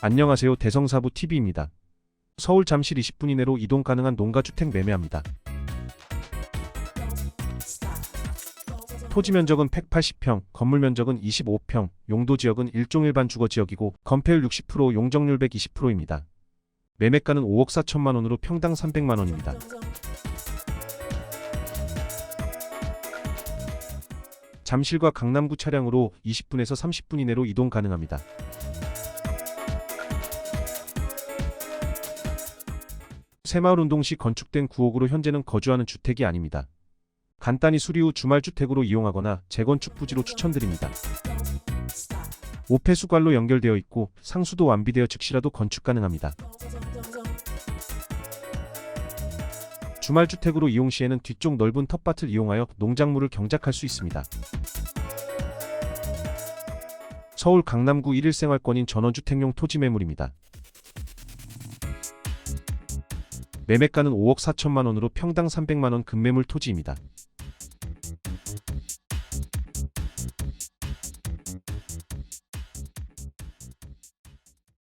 안녕하세요. 대성사부 TV입니다. 서울 잠실 20분 이내로 이동 가능한 농가주택 매매합니다. 토지 면적은 180평, 건물 면적은 25평, 용도 지역은 일종 일반 주거 지역이고 건폐율 60%, 용적률 120%입니다. 매매가는 5억 4천만 원으로 평당 300만 원입니다. 잠실과 강남구 차량으로 20분에서 30분 이내로 이동 가능합니다. 새마을 운동 시 건축된 구옥으로 현재는 거주하는 주택이 아닙니다. 간단히 수리 후 주말 주택으로 이용하거나 재건축 부지로 추천드립니다. 5폐 수관로 연결되어 있고 상수도 완비되어 즉시라도 건축 가능합니다. 주말 주택으로 이용 시에는 뒤쪽 넓은 텃밭을 이용하여 농작물을 경작할 수 있습니다. 서울 강남구 1일 생활권인 전원주택용 토지 매물입니다. 매매가는 5억 4천만 원으로 평당 300만 원 금매물 토지입니다.